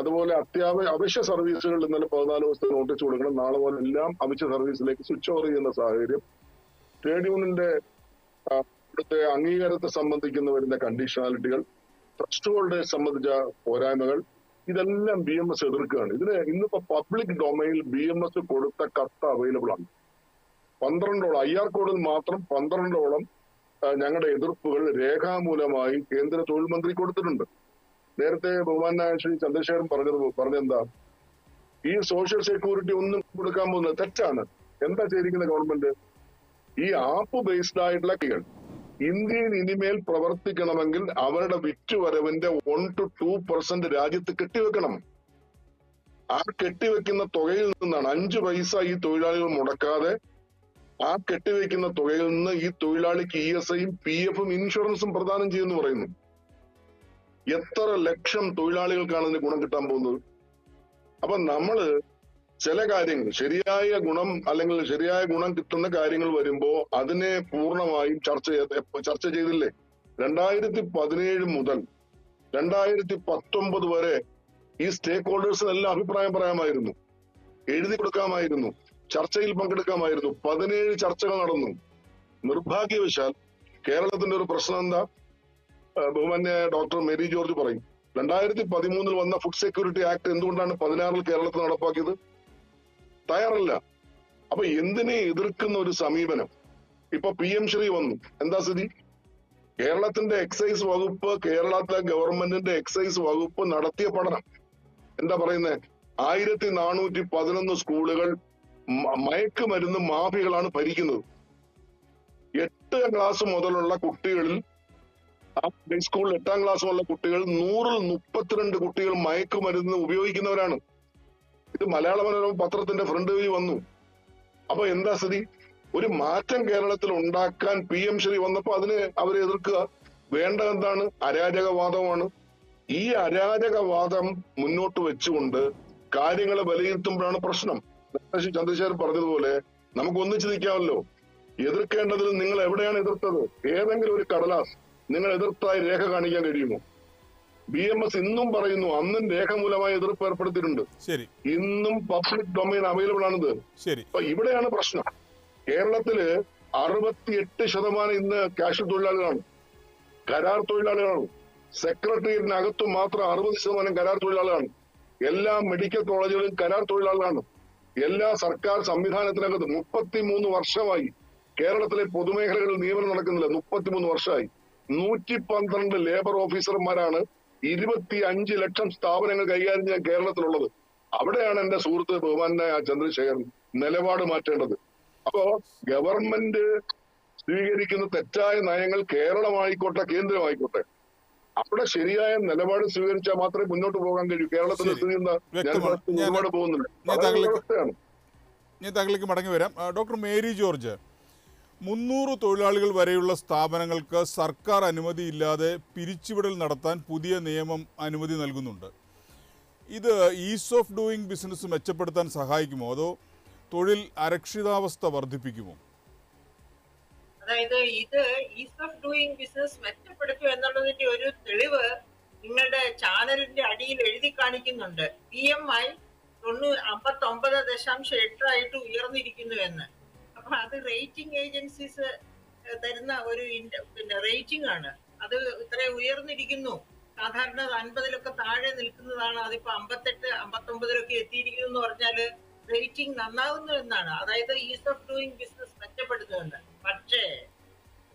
അതുപോലെ അത്യാവശ്യ അവശ്യ സർവീസുകൾ ഇന്നലെ പതിനാല് ദിവസത്തെ നോട്ടീസ് കൊടുക്കണം. നാളെ പോലെ എല്ലാം അവശ്യ സർവീസിലേക്ക് സ്വിച്ച് ഓവർ ചെയ്യുന്ന സാഹചര്യം ട്രേഡ് യൂണിയന്റെ ഇവിടുത്തെ അംഗീകാരത്തെ സംബന്ധിക്കുന്ന വരുന്ന കണ്ടീഷണാലിറ്റികൾ ട്രസ്റ്റുകളുടെ സംബന്ധിച്ച പോരായ്മകൾ ഇതെല്ലാം ബി എം എസ് എതിർക്കുകയാണ്. ഇതിന് ഇന്നിപ്പോ പബ്ലിക് ഡൊമൈനിൽ ബി എം എസ് കൊടുത്ത കത്ത് അവൈലബിൾ ആണ്. പന്ത്രണ്ടോളം ഐ ആർ കോഡിൽ മാത്രം പന്ത്രണ്ടോളം ഞങ്ങളുടെ എതിർപ്പുകൾ രേഖാമൂലമായി കേന്ദ്ര തൊഴിൽ മന്ത്രി കൊടുത്തിട്ടുണ്ട്. നേരത്തെ ബഹുമാനായ ശ്രീ ചന്ദ്രശേഖരൻ പറഞ്ഞത് പറഞ്ഞെന്താ? ഈ സോഷ്യൽ സെക്യൂരിറ്റി ഒന്നും കൊടുക്കാൻ പോകുന്നത് തെറ്റാണ്. എന്താ ചെയ്തിരിക്കുന്ന ഗവൺമെന്റ് ഈ ആപ്പ് ബേസ്ഡ് ആയിട്ടുള്ള കൾ ഇന്ത്യയിൽ ഇനിമേൽ പ്രവർത്തിക്കണമെങ്കിൽ അവരുടെ വിറ്റുവരവിന്റെ വൺ ടു ടു പെർസെന്റ് രാജ്യത്ത് കെട്ടിവെക്കണം. ആ കെട്ടിവെക്കുന്ന തുകയിൽ നിന്നാണ് അഞ്ചു പൈസ ഈ തൊഴിലാളികൾ മുടക്കാതെ ആ കെട്ടിവെക്കുന്ന തുകയിൽ നിന്ന് ഈ തൊഴിലാളിക്ക് ഇ എസ് ഐയും പി എഫും ഇൻഷുറൻസും പ്രദാനം ചെയ്യുമെന്ന് പറയുന്നു. എത്ര ലക്ഷം തൊഴിലാളികൾക്കാണ് ഇതിന് ഗുണം കിട്ടാൻ പോകുന്നത്? അപ്പൊ നമ്മൾ ചില കാര്യങ്ങൾ ശരിയായ ഗുണം അല്ലെങ്കിൽ ശരിയായ ഗുണം കിട്ടുന്ന കാര്യങ്ങൾ വരുമ്പോ അതിനെ പൂർണമായും ചർച്ച ചർച്ച ചെയ്തില്ലേ? രണ്ടായിരത്തി പതിനേഴ് മുതൽ രണ്ടായിരത്തി പത്തൊമ്പത് വരെ ഈ സ്റ്റേക്ക് ഹോൾഡേഴ്സിനെല്ലാം അഭിപ്രായം പറയാമായിരുന്നു. എഴുതി കൊടുക്കാമായിരുന്നു. ചർച്ചയിൽ പങ്കെടുക്കാമായിരുന്നു. പതിനേഴ് ചർച്ചകൾ നടന്നു. നിർഭാഗ്യവശാൽ കേരളത്തിന്റെ ഒരു പ്രശ്നം എന്താ? ബഹുമാന്യ ഡോക്ടർ മേരി ജോർജ് പറയും രണ്ടായിരത്തി പതിമൂന്നിൽ വന്ന ഫുഡ് സെക്യൂരിറ്റി ആക്ട് എന്തുകൊണ്ടാണ് പതിനാറിൽ കേരളത്തിൽ നടപ്പാക്കിയത്? തയ്യാറല്ല. അപ്പൊ എന്തിനെ എതിർക്കുന്ന ഒരു സമീപനം? ഇപ്പൊ പി എം ശ്രീ വന്നു. എന്താ സ്ഥിതി? കേരളത്തിന്റെ എക്സൈസ് വകുപ്പ് കേരളത്തിലെ ഗവൺമെന്റിന്റെ എക്സൈസ് വകുപ്പ് നടത്തിയ പഠനം. എന്താ പറയുന്നത് ആയിരത്തി നാനൂറ്റി പതിനൊന്ന് സ്കൂളുകൾ മയക്കുമരുന്ന് മാഫികളാണ് ഭരിക്കുന്നത്. എട്ട് ക്ലാസ് മുതലുള്ള കുട്ടികളിൽ ആ സ്കൂളിൽ എട്ടാം ക്ലാസ് ഉള്ള കുട്ടികൾ നൂറിൽ മുപ്പത്തിരണ്ട് കുട്ടികൾ മയക്കുമരുന്ന് ഉപയോഗിക്കുന്നവരാണ്. ഇത് മലയാള മനോരമ പത്രത്തിന്റെ ഫ്രണ്ട് പേജ് വന്നു. അപ്പൊ എന്താ സ്ഥിതി? ഒരു മാറ്റം കേരളത്തിൽ ഉണ്ടാക്കാൻ പി എം ശ്രീ വന്നപ്പോ അതിനെ അവരെ എതിർക്കുക. വേണ്ട എന്താണ്? അരാജകവാദമാണ്. ഈ അരാജകവാദം മുന്നോട്ട് വെച്ചുകൊണ്ട് കാര്യങ്ങളെ വിലയിരുത്തുമ്പോഴാണ് പ്രശ്നം. ചന്ദ്രശേഖരൻ പറഞ്ഞതുപോലെ നമുക്ക് ഒന്നിച്ചു നിൽക്കാമല്ലോ. എതിർക്കേണ്ടതിൽ നിങ്ങൾ എവിടെയാണ് എതിർത്തത്? ഏതെങ്കിലും ഒരു കടലാസ്. നിങ്ങൾ എതിർത്തായി രേഖ കാണിക്കാൻ കഴിയുമോ? ബി എം എസ് ഇന്നും പറയുന്നു അന്നും രേഖ മൂലമായി എതിർപ്പ് ഏർപ്പെടുത്തിയിട്ടുണ്ട്. ഇന്നും പബ്ലിക് ഡൊമൈൻ അവൈലബിൾ ആണിത്. ശരി. അപ്പൊ ഇവിടെയാണ് പ്രശ്നം. കേരളത്തിൽ അറുപത്തിയെട്ട് ശതമാനം ഇന്ന് കാഷ് തൊഴിലാളികളാണ്. കരാർ തൊഴിലാളികളാണ്. സെക്രട്ടേറിയറ്റിനകത്തു മാത്രം അറുപത് ശതമാനം കരാർ തൊഴിലാളികളാണ്. എല്ലാ മെഡിക്കൽ കോളേജുകളും കരാർ തൊഴിലാളികളാണ്. എല്ലാ സർക്കാർ സംവിധാനത്തിനകത്ത് മുപ്പത്തിമൂന്ന് വർഷമായി കേരളത്തിലെ പൊതുമേഖലകളിൽ നിയമനം നടക്കുന്നില്ല. മുപ്പത്തിമൂന്ന് വർഷമായി. നൂറ്റി പന്ത്രണ്ട് ലേബർ ഓഫീസർമാരാണ് ഇരുപത്തി അഞ്ച് ലക്ഷം സ്ഥാപനങ്ങൾ കൈകാര്യം ചെയ്യാൻ കേരളത്തിലുള്ളത്. അവിടെയാണ് എന്റെ സുഹൃത്ത് ബഹുമാനായ ചന്ദ്രശേഖരൻ നിലപാട് മാറ്റേണ്ടത്. അപ്പോ ഗവൺമെന്റ് സ്വീകരിക്കുന്ന തെറ്റായ നയങ്ങൾ കേരളമായിക്കോട്ടെ കേന്ദ്രമായിക്കോട്ടെ. അവിടെ ശരിയായ നിലപാട് സ്വീകരിച്ചാൽ മാത്രമേ മുന്നോട്ട് പോകാൻ കഴിയൂ. കേരളത്തിന്റെ. സ്ഥിതി എന്താ ഞാൻ ഒരുപാട് പോകുന്നുണ്ട്. ഞാൻ താങ്കളിലേക്ക് മടങ്ങി വരാം. Doctor Mary George. മുന്നൂറ് തൊഴിലാളികൾ വരെയുള്ള സ്ഥാപനങ്ങൾക്ക് സർക്കാർ അനുമതിയില്ലാതെ പിരിച്ചുവിടൽ നടത്താൻ പുതിയ നിയമം അനുമതി നൽകുന്നുണ്ട്. ഇത് ഈസ് ഓഫ് ഡൂയിങ് ബിസിനസ് മെച്ചപ്പെടുത്താൻ സഹായിക്കുമോ? അതോ തൊഴിൽ അരക്ഷിതാവസ്ഥ വർദ്ധിപ്പിക്കുമോ? അതായത് ഇത് ഈസ് ഓഫ് ഡൂയിങ് ബിസിനസ് മെച്ചപ്പെടുത്തും എന്നുള്ളതിന്റെ ഒരു തെളിവ് നിങ്ങളുടെ ചാനലിന്റെ അടിയിൽ എഴുതി കാണിക്കുന്നുണ്ട്. പി എം ഐ തൊണ്ണൂ അമ്പത്തി ഒമ്പത് ദശാംശം എട്ടായിട്ട് ഉയർന്നിരിക്കുന്നു എന്ന്. അപ്പൊ അത് റേറ്റിംഗ് ഏജൻസീസ് തരുന്ന ഒരു പിന്നെ റേറ്റിംഗ് ആണ്. അത് ഇത്ര ഉയർന്നിരിക്കുന്നു. സാധാരണ അൻപതിലൊക്കെ താഴെ നിൽക്കുന്നതാണ്. അതിപ്പോ അമ്പത്തെട്ട് അമ്പത്തൊമ്പതിലൊക്കെ എത്തിയിരിക്കുന്നു എന്ന് പറഞ്ഞാൽ റേറ്റിംഗ് നന്നാവുന്നു എന്നാണ്. അതായത് ഈസ് ഓഫ് ഡൂയിങ് ബിസിനസ് മെച്ചപ്പെടുത്തുന്നുണ്ട്. പക്ഷേ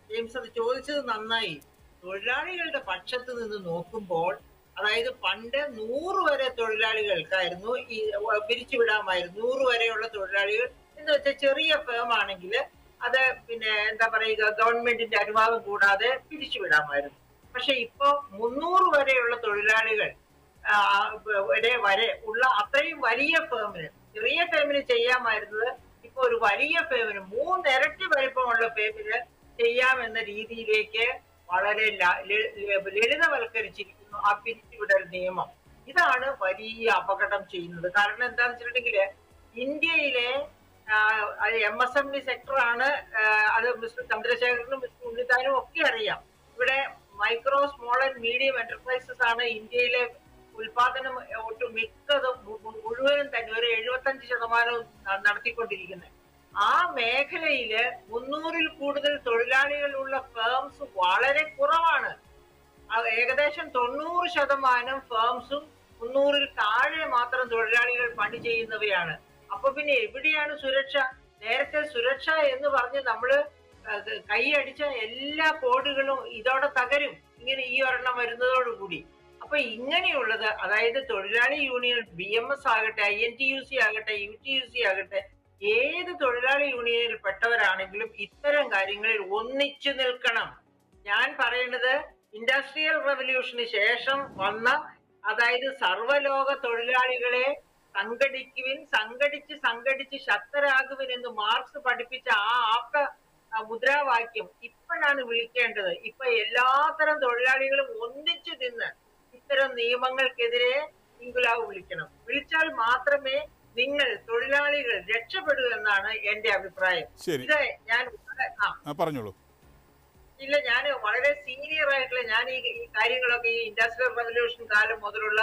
ജെയിംസ് അത് ചോദിച്ചത് നന്നായി. തൊഴിലാളികളുടെ പക്ഷത്ത് നിന്ന് നോക്കുമ്പോൾ അതായത് പണ്ട് നൂറ് വരെ തൊഴിലാളികൾക്കായിരുന്നു ഈ പിരിച്ചുവിടാമായിരുന്നു. നൂറ് വരെയുള്ള തൊഴിലാളികൾ എന്ന് വെച്ചാൽ ചെറിയ ഫേം ആണെങ്കിൽ അത് പിന്നെ എന്താ പറയുക ഗവൺമെന്റിന്റെ അനുവാദം കൂടാതെ പിരിച്ചുവിടാമായിരുന്നു പക്ഷെ ഇപ്പോ മുന്നൂറ് വരെയുള്ള തൊഴിലാളികൾ വരെ വരെ ഉള്ള അത്രയും വലിയ ഫേമിന് ചെറിയ ഫേമിന് ചെയ്യാമായിരുന്നത് ഇപ്പൊ ഒരു വലിയ ഫേമിന് മൂന്നിരട്ടി വലിപ്പമുള്ള ഫേമിന് ചെയ്യാമെന്ന രീതിയിലേക്ക് വളരെ ലളിതവൽക്കരിച്ചിരിക്കുന്നു ആ പിരിച്ചുവിടൽ നിയമം. ഇതാണ് വലിയ അപകടം ചെയ്യുന്നത്. കാരണം എന്താണെന്ന് വെച്ചിട്ടുണ്ടെങ്കിൽ ഇന്ത്യയിലെ എം എസ് എം ഇ സെക്ടറാണ് അത് മിസ്റ്റർ ചന്ദ്രശേഖരനും മിസ്റ്റർ ഉണ്ണിത്താനും ഒക്കെ അറിയാം. ഇവിടെ micro small and medium enterprises ആണ് ഇന്ത്യയിലെ ഉൽപാദനം ഒട്ടും മിക്കതും മുഴുവനും തന്നെ ഒരു എഴുപത്തഞ്ച് ശതമാനവും നടത്തിക്കൊണ്ടിരിക്കുന്നത്. ആ മേഖലയിൽ മുന്നൂറിൽ കൂടുതൽ തൊഴിലാളികളുള്ള ഫേംസ് വളരെ കുറവാണ്. ഏകദേശം തൊണ്ണൂറ് ശതമാനം ഫേംസും മുന്നൂറിൽ താഴെ മാത്രം തൊഴിലാളികൾ പണി ചെയ്യുന്നവയാണ്. അപ്പൊ പിന്നെ എവിടെയാണ് സുരക്ഷ? നേരത്തെ സുരക്ഷ എന്ന് പറഞ്ഞ് നമ്മൾ കൈയടിച്ച എല്ലാ കോഡുകളും ഇതോടെ തകരും. ഇങ്ങനെ ഈ ഒരെണ്ണം വരുന്നതോടുകൂടി. അപ്പൊ ഇങ്ങനെയുള്ളത് അതായത് തൊഴിലാളി യൂണിയൻ ബി എം എസ് ആകട്ടെ I N T U C ആകട്ടെ യു ടി യു സി ആകട്ടെ ഏത് തൊഴിലാളി യൂണിയനിൽ പെട്ടവരാണെങ്കിലും ഇത്തരം കാര്യങ്ങളിൽ ഒന്നിച്ചു നിൽക്കണം. ഞാൻ പറയുന്നത് ഇൻഡസ്ട്രിയൽ റവല്യൂഷന് ശേഷം വന്ന അതായത് സർവലോക തൊഴിലാളികളെ സംഘടിക്കുവിൻ സംഘടിച്ച് സംഘടിച്ച് ശക്തരാകുവിൻ എന്ന് മാർക്സ് പഠിപ്പിച്ച ആ ആപ്ത ആ മുദ്രാവാക്യം ഇപ്പോഴാണ് വിളിക്കേണ്ടത്. ഇപ്പൊ എല്ലാത്തരം തൊഴിലാളികളും ഒന്നിച്ചു നിന്ന് ഇത്തരം നിയമങ്ങൾക്കെതിരെ ഇൻകുലാവ് വിളിക്കണം. വിളിച്ചാൽ മാത്രമേ നിങ്ങൾ തൊഴിലാളികൾ രക്ഷപ്പെടൂ എന്നാണ് എന്റെ അഭിപ്രായം. ഇത് ഞാൻ പറഞ്ഞോളൂ. ഇല്ല ഞാൻ വളരെ സീനിയർ ആയിട്ടുള്ള ഞാൻ ഈ കാര്യങ്ങളൊക്കെ ഈ ഇൻഡസ്ട്രിയൽ റവല്യൂഷൻ കാലം മുതലുള്ള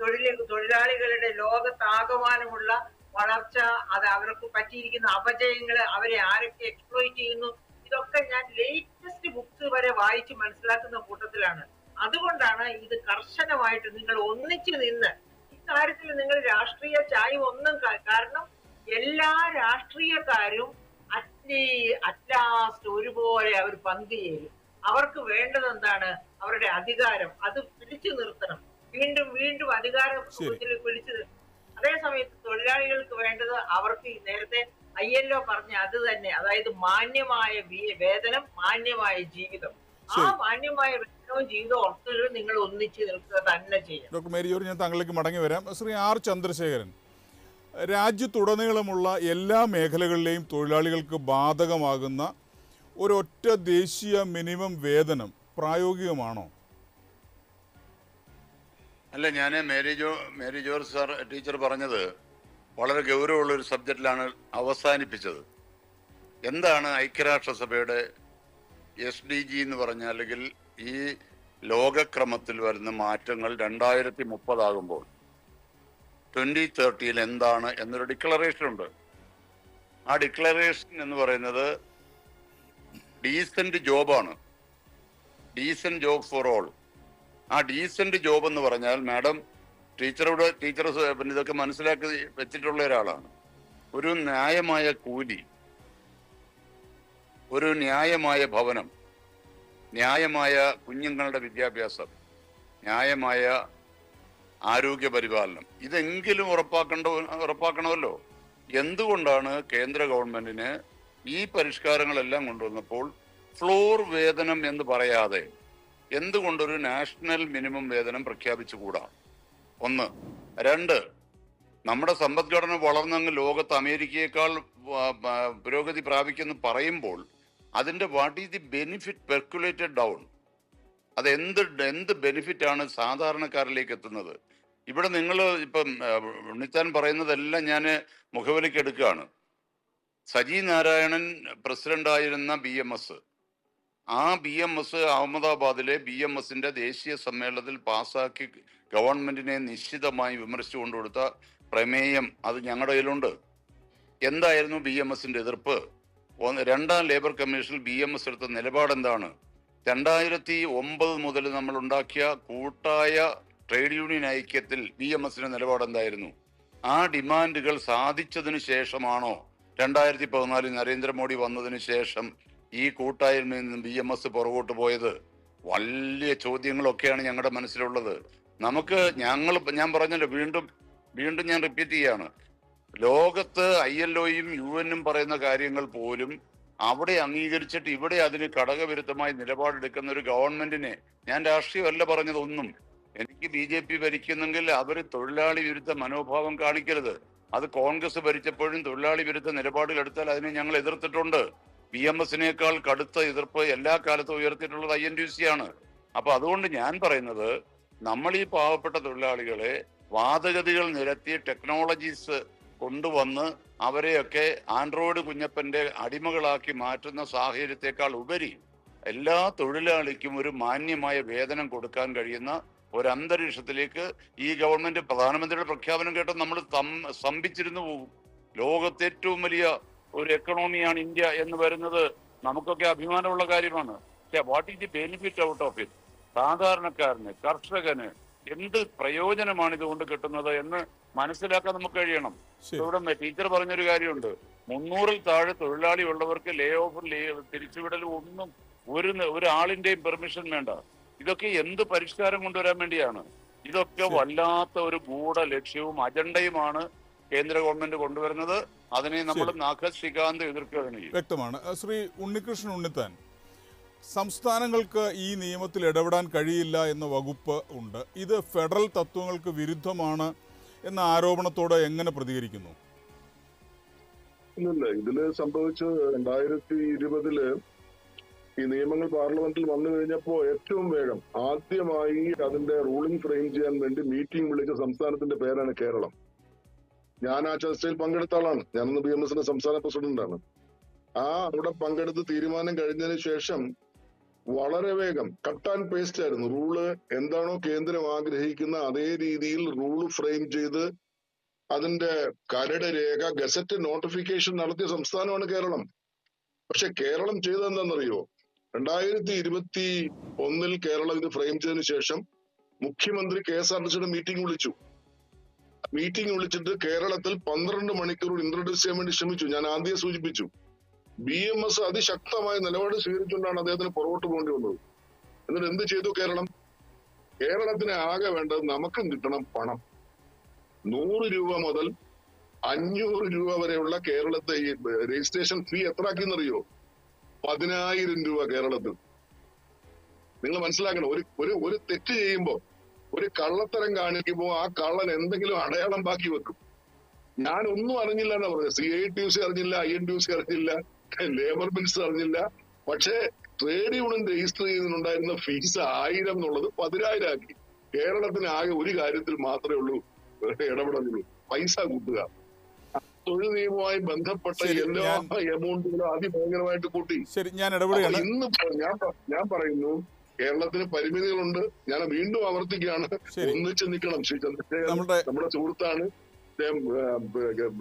തൊഴിൽ തൊഴിലാളികളുടെ ലോകത്താകമാനമുള്ള വളർച്ച അത് അവർക്ക് പറ്റിയിരിക്കുന്ന അപജയങ്ങൾ അവരെ ആരൊക്കെ എക്സ്പ്ലോയിറ്റ് ചെയ്യുന്നു ഇതൊക്കെ ഞാൻ ലേറ്റസ്റ്റ് ബുക്സ് വരെ വായിച്ച് മനസ്സിലാക്കുന്ന കൂട്ടത്തിലാണ്. അതുകൊണ്ടാണ് ഇത് കർശനമായിട്ട് നിങ്ങൾ ഒന്നിച്ചു നിന്ന് ഇക്കാര്യത്തിൽ നിങ്ങൾ രാഷ്ട്രീയ ചായ ഒന്നും കാരണം എല്ലാ രാഷ്ട്രീയക്കാരും അറ്റ്ലീ അറ്റ്ലാസ്റ്റ് ഒരുപോലെ അവർ പങ്കുചേരും അവർക്ക് വേണ്ടത് എന്താണ് അവരുടെ അധികാരം. അത് പിടിച്ചു നിർത്തണം. വീണ്ടും വീണ്ടും അധികാര വിളിച്ചത്. അതേസമയത്ത് തൊഴിലാളികൾക്ക് വേണ്ടത് അവർക്ക് നേരത്തെ ഐ എൽ ഒ പറഞ്ഞ അത് തന്നെ. അതായത് മാന്യമായ വേതനം മാന്യമായ ജീവിതം. ആ മാന്യമായ വേതനവും ജീവിതവും ഉറപ്പിലും നിങ്ങൾ ഒന്നിച്ച് നിൽക്കുക തന്നെ ഡോക്ടർ മേരിയോർ ഞാൻ താങ്കളിലേക്ക് മടങ്ങി വരാം. ശ്രീ ആർ ചന്ദ്രശേഖരൻ രാജ്യത്തുടനീളമുള്ള എല്ലാ മേഖലകളിലെയും തൊഴിലാളികൾക്ക് ബാധകമാകുന്ന ഒരൊറ്റ ദേശീയ മിനിമം വേതനം പ്രായോഗികമാണോ? അല്ല ഞാൻ Mary Jo Mary George sir teacher പറഞ്ഞത് വളരെ ഗൗരവമുള്ള ഒരു സബ്ജക്റ്റിലാണ് അവസാനിപ്പിച്ചത്. എന്താണ് ഐക്യരാഷ്ട്രസഭയുടെ എസ് ഡി ജി എന്ന് പറഞ്ഞ അല്ലെങ്കിൽ ഈ ലോകക്രമത്തിൽ വരുന്ന മാറ്റങ്ങൾ രണ്ടായിരത്തി മുപ്പതാകുമ്പോൾ ട്വന്റി തേർട്ടിയിൽ എന്താണ് എന്നൊരു ഡിക്ലറേഷൻ ഉണ്ട്. ആ ഡിക്ലറേഷൻ എന്ന് പറയുന്നത് ഡീസന്റ് ജോബാണ് ഡീസന്റ് ജോബ് ഫോർ ഓൾ ആ ഡീസന്റ് ജോബ് എന്ന് പറഞ്ഞാൽ മാഡം ടീച്ചറോട് ടീച്ചർ പിന്നെ ഇതൊക്കെ മനസ്സിലാക്കി വെച്ചിട്ടുള്ള ഒരാളാണ്. ഒരു ന്യായമായ കൂലി ഒരു ന്യായമായ ഭവനം ന്യായമായ കുഞ്ഞുങ്ങളുടെ വിദ്യാഭ്യാസം ന്യായമായ ആരോഗ്യ പരിപാലനം ഇതെങ്കിലും ഉറപ്പാക്കേണ്ട ഉറപ്പാക്കണമല്ലോ. എന്തുകൊണ്ടാണ് കേന്ദ്ര ഗവൺമെന്റിന് ഈ പരിഷ്കാരങ്ങളെല്ലാം കൊണ്ടുവന്നപ്പോൾ ഫ്ലോർ വേതനം എന്ന് പറയാതെ എന്തുകൊണ്ടൊരു നാഷണൽ മിനിമം വേതനം പ്രഖ്യാപിച്ചുകൂടാ? ഒന്ന്. രണ്ട് നമ്മുടെ സമ്പദ്ഘടന വളർന്നങ്ങ് ലോകത്ത് അമേരിക്കയേക്കാൾ പുരോഗതി പ്രാപിക്കുന്നു പറയുമ്പോൾ അതിന്റെ what is the benefit percolated down അത് എന്ത് എന്ത് ബെനിഫിറ്റ് ആണ് സാധാരണക്കാരിലേക്ക് എത്തുന്നത്? ഇവിടെ നിങ്ങൾ ഇപ്പം ഉണ്ണിത്താൻ പറയുന്നതെല്ലാം ഞാൻ മുഖവിലേക്ക് എടുക്കുകയാണ്. സജി നാരായണൻ പ്രസിഡന്റായിരുന്ന ബി എം എസ്. ആ ബി എം എസ് അഹമ്മദാബാദിലെ ബി എം എസിന്റെ ദേശീയ സമ്മേളനത്തിൽ പാസാക്കി ഗവൺമെന്റിനെ നിശ്ചിതമായി വിമർശിച്ചു കൊടുത്ത പ്രമേയം അത് ഞങ്ങളുടെ കയ്യിലുണ്ട്. എന്തായിരുന്നു ബി എം എസിന്റെ എതിർപ്പ്? രണ്ടാം ലേബർ കമ്മീഷനിൽ ബി എം എസ് എടുത്ത നിലപാട് എന്താണ്? രണ്ടായിരത്തി ഒമ്പത് മുതൽ നമ്മൾ ഉണ്ടാക്കിയ കൂട്ടായ ട്രേഡ് യൂണിയൻ ഐക്യത്തിൽ ബി എം എസിന്റെ നിലപാട് എന്തായിരുന്നു? ആ ഡിമാൻഡുകൾ സാധിച്ചതിന് ശേഷമാണോ? രണ്ടായിരത്തി പതിനാലിൽ നരേന്ദ്രമോദി വന്നതിന് ശേഷം ഈ കൂട്ടായ്മയിൽ നിന്ന് ബി എം എസ് പുറകോട്ട് പോയത് വലിയ ചോദ്യങ്ങളൊക്കെയാണ് ഞങ്ങളുടെ മനസ്സിലുള്ളത്. നമുക്ക് ഞങ്ങൾ ഞാൻ പറഞ്ഞല്ലോ വീണ്ടും വീണ്ടും ഞാൻ റിപ്പീറ്റ് ചെയ്യാണ്. ലോകത്ത് ഐ എൽ ഒയും യു എനും പറയുന്ന കാര്യങ്ങൾ പോലും അവിടെ അംഗീകരിച്ചിട്ട് ഇവിടെ അതിന് ഘടകവിരുദ്ധമായി നിലപാടെടുക്കുന്ന ഒരു ഗവൺമെന്റിനെ ഞാൻ രാഷ്ട്രീയമല്ല പറഞ്ഞതൊന്നും. എനിക്ക് ബി ജെ പി ഭരിക്കുന്നെങ്കിൽ അവർ തൊഴിലാളി വിരുദ്ധ മനോഭാവം കാണിക്കരുത്. അത് കോൺഗ്രസ് ഭരിച്ചപ്പോഴും തൊഴിലാളി വിരുദ്ധ നിലപാടുകൾ എടുത്താൽ അതിനെ ഞങ്ങൾ എതിർത്തിട്ടുണ്ട്. ബി എം എസിനേക്കാൾ കടുത്ത എതിർപ്പ് എല്ലാ കാലത്തും ഉയർത്തിയിട്ടുള്ളത് ഐ എൻ ടി സി ആണ്. അപ്പൊ അതുകൊണ്ട് ഞാൻ പറയുന്നത് നമ്മൾ ഈ പാവപ്പെട്ട തൊഴിലാളികളെ വാദഗതികൾ നിരത്തി ടെക്നോളജീസ് കൊണ്ടുവന്ന് അവരെയൊക്കെ ആൻഡ്രോയിഡ് കുഞ്ഞപ്പന്റെ അടിമകളാക്കി മാറ്റുന്ന സാഹചര്യത്തെക്കാൾ ഉപരി എല്ലാ തൊഴിലാളിക്കും ഒരു മാന്യമായ വേതനം കൊടുക്കാൻ കഴിയുന്ന ഒരു അന്തരീക്ഷത്തിലേക്ക് ഈ ഗവൺമെന്റ് പ്രധാനമന്ത്രിയുടെ പ്രഖ്യാപനം കേട്ട് നമ്മൾ സ്തംഭിച്ചിരുന്നു പോകും. ലോകത്തെ ഏറ്റവും വലിയ ഒരു എക്കണോമിയാണ് ഇന്ത്യ എന്ന് വരുന്നത്. നമുക്കൊക്കെ അഭിമാനമുള്ള കാര്യമാണ്. What is the benefit out of it സാധാരണക്കാരന് കർഷകന് എന്ത് പ്രയോജനമാണ് ഇതുകൊണ്ട് കിട്ടുന്നത് എന്ന് മനസ്സിലാക്കാൻ നമുക്ക് കഴിയണം. ഇവിടെ ടീച്ചർ പറഞ്ഞൊരു കാര്യമുണ്ട്. മുന്നൂറിൽ താഴെ തൊഴിലാളി ഉള്ളവർക്ക് ലേ ഓഫ് തിരിച്ചുവിടലും ഒന്നും ഒരു ഒരാളിന്റെയും പെർമിഷൻ വേണ്ട. ഇതൊക്കെ എന്ത് പരിഷ്കാരം കൊണ്ടുവരാൻ വേണ്ടിയാണ്? ഇതൊക്കെ. വല്ലാത്ത ഒരു ഗൂഢ ലക്ഷ്യവും അജണ്ടയുമാണ് കേന്ദ്ര ഗവൺമെന്റ് കൊണ്ടുവരുന്നത് അതിനെ നമ്മൾ നാഗ ശ്രീകാന്ത് എതിർക്കുകയാണ് വ്യക്തമാണ്. ശ്രീ ഉണ്ണികൃഷ്ണൻ ഉണ്ണിത്താൻ സംസ്ഥാനങ്ങൾക്ക് ഈ നിയമത്തിൽ ഇടപെടാൻ കഴിയില്ല എന്ന വകുപ്പ് ഉണ്ട്. ഇത് ഫെഡറൽ തത്വങ്ങൾക്ക് വിരുദ്ധമാണ് എന്ന ആരോപണത്തോട് എങ്ങനെ പ്രതികരിക്കുന്നു? ഇല്ലല്ല ഇതിൽ സംഭവിച്ചത് രണ്ടായിരത്തി ഇരുപതിൽ ഈ നിയമങ്ങൾ പാർലമെന്റിൽ വന്നു കഴിഞ്ഞപ്പോ ഏറ്റവും വേഗം ആദ്യമായി അതിന്റെ റൂളിംഗ് ഫ്രെയിം ചെയ്യാൻ വേണ്ടി മീറ്റിംഗ് വിളിച്ച സംസ്ഥാനത്തിന്റെ പേരാണ് കേരളം. ഞാൻ ആ ചർച്ചയിൽ പങ്കെടുത്ത ആളാണ്. ഞാനന്ന് ബി എം എസിന്റെ സംസ്ഥാന പ്രസിഡന്റാണ് ആ അവിടെ പങ്കെടുത്ത് തീരുമാനം കഴിഞ്ഞതിന് ശേഷം വളരെ വേഗം കട്ട് ആൻഡ് പേസ്റ്റ് ആയിരുന്നു. റൂൾ എന്താണോ കേന്ദ്രം ആഗ്രഹിക്കുന്ന അതേ രീതിയിൽ റൂൾ ഫ്രെയിം ചെയ്ത് അതിന്റെ കരട് രേഖ ഗസറ്റ് നോട്ടിഫിക്കേഷൻ നടത്തിയ സംസ്ഥാനമാണ് കേരളം. പക്ഷെ കേരളം ചെയ്തത് എന്താണെന്നറിയോ രണ്ടായിരത്തി ഇരുപത്തി ഒന്നിൽ കേരളം ഇത് ഫ്രെയിം ചെയ്തതിനു ശേഷം മുഖ്യമന്ത്രി കെ എസ് ആർ ടി സിയുടെ മീറ്റിംഗ് വിളിച്ചു. മീറ്റിംഗ് വിളിച്ചിട്ട് കേരളത്തിൽ പന്ത്രണ്ട് മണിക്കൂർ ഇൻട്രൊഡ്യൂസ് ചെയ്യാൻ വേണ്ടി ശ്രമിച്ചു. ഞാൻ ആദ്യം സൂചിപ്പിച്ചു. ബി എം എസ് അതിശക്തമായ നിലപാട് സ്വീകരിച്ചുകൊണ്ടാണ് അദ്ദേഹത്തിന് പുറകോട്ട് പോകേണ്ടി വന്നത്. എന്നിട്ട് എന്ത് ചെയ്തു കേരളം? കേരളത്തിന് ആകെ വേണ്ടത് നമുക്കും കിട്ടണം പണം. നൂറ് രൂപ മുതൽ അഞ്ഞൂറ് രൂപ വരെയുള്ള കേരളത്തെ ഈ രജിസ്ട്രേഷൻ ഫീ എത്ര ആക്കിയെന്നറിയോ പതിനായിരം രൂപ കേരളത്തിൽ. നിങ്ങൾ മനസ്സിലാക്കണം. ഒരു ഒരു തെറ്റ് ചെയ്യുമ്പോ ഒരു കള്ളത്തരം കാണിക്കുമ്പോൾ ആ കള്ളൻ എന്തെങ്കിലും അടയാളം ബാക്കി വെക്കും. ഞാൻ ഒന്നും അറിഞ്ഞില്ല എന്നാ പറഞ്ഞത്. C I T U C അറിഞ്ഞില്ല I N T U C അറിഞ്ഞില്ല ലേബർ മിനിസ്റ്റർ അറിഞ്ഞില്ല. പക്ഷേ ട്രേഡ് യൂണിയൻ രജിസ്റ്റർ ചെയ്തിട്ടുണ്ടായിരുന്ന ഫീസ് ആയിരം എന്നുള്ളത് പതിനായിരം ആക്കി. കേരളത്തിന് ആകെ ഒരു കാര്യത്തിൽ മാത്രമേ ഉള്ളൂ. ഇടപെടുന്നുള്ളൂ പൈസ കൂട്ടുക. തൊഴിൽ നിയമവുമായി ബന്ധപ്പെട്ട എല്ലാ എമൗണ്ടുകളും അതിഭയങ്കരമായിട്ട് കൂട്ടി. ശരി ഞാൻ ഇന്ന് ഞാൻ ഞാൻ പറയുന്നു കേരളത്തിന് പരിമിതികളുണ്ട്. ഞാൻ വീണ്ടും ആവർത്തിക്കുകയാണ്. ഒന്നിച്ചു നിൽക്കണം. ശ്രീ ചന്ദ്രശേഖരൻ നമ്മുടെ സുഹൃത്താണ്.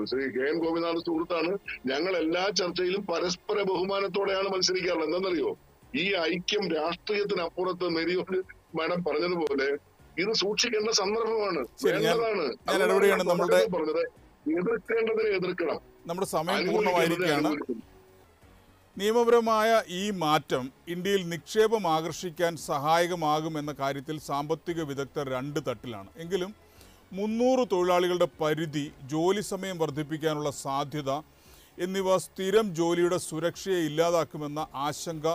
ശ്രീ കെ എൻ ഗോപിനാഥ് സുഹൃത്താണ്. ഞങ്ങൾ എല്ലാ ചർച്ചയിലും പരസ്പര ബഹുമാനത്തോടെയാണ് മത്സരിക്കാറുള്ളത്. എന്താണെന്നറിയോ? ഈ ഐക്യം രാഷ്ട്രീയത്തിനപ്പുറത്ത് മെരിയോട് മാഡം പറഞ്ഞതുപോലെ ഇത് സൂക്ഷിക്കേണ്ട സന്ദർഭമാണ്. വേണ്ടതാണ്. പറഞ്ഞത് എതിർക്കേണ്ടതിനെ എതിർക്കണം. നമ്മുടെ സമയം പൂർണമായിരിക്കുകയാണ്. നിയമപരമായ ഈ മാറ്റം ഇന്ത്യയിൽ നിക്ഷേപം ആകർഷിക്കാൻ സഹായകമാകുമെന്ന കാര്യത്തിൽ സാമ്പത്തിക വിദഗ്ധർ രണ്ട് തട്ടിലാണ്. എങ്കിലും മുന്നൂറ് തൊഴിലാളികളുടെ പരിധി ജോലി സമയം വർദ്ധിപ്പിക്കാനുള്ള സാധ്യത എന്നിവ സ്ഥിരം ജോലിയുടെ സുരക്ഷയെ ഇല്ലാതാക്കുമെന്ന ആശങ്ക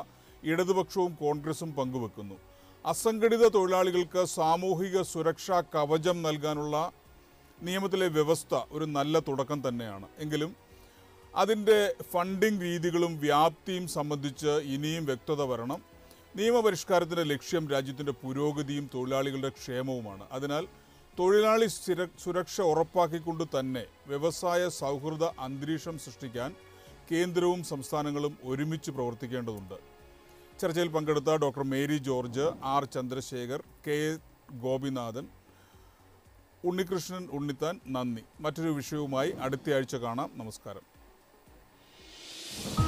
ഇടതുപക്ഷവും കോൺഗ്രസും പങ്കുവെക്കുന്നു. അസംഘടിത തൊഴിലാളികൾക്ക് സാമൂഹിക സുരക്ഷാ കവചം നൽകാനുള്ള നിയമത്തിലെ വ്യവസ്ഥ ഒരു നല്ല തുടക്കം തന്നെയാണ്. എങ്കിലും അതിന്റെ ഫണ്ടിംഗ് രീതികളും വ്യാപ്തിയും സംബന്ധിച്ച് ഇനിയും വ്യക്തത വരണം. നിയമപരിഷ്കാരത്തിന്റെ ലക്ഷ്യം രാജ്യത്തിന്റെ പുരോഗതിയും തൊഴിലാളികളുടെ ക്ഷേമവുമാണ്. അതിനാൽ തൊഴിലാളി സുരക്ഷ ഉറപ്പാക്കിക്കൊണ്ട് തന്നെ വ്യവസായ സൗഹൃദ അന്തരീക്ഷം സൃഷ്ടിക്കാൻ കേന്ദ്രവും സംസ്ഥാനങ്ങളും ഒരുമിച്ച് പ്രവർത്തിക്കേണ്ടതുണ്ട്. ചർച്ചയിൽ പങ്കെടുത്ത doctor Mary George R Chandrasekhar K Gopinathan Unnikrishnan Unnithan നന്ദി. മറ്റൊരു വിഷയവുമായി അടുത്തയാഴ്ച കാണാം. നമസ്കാരം. Bye.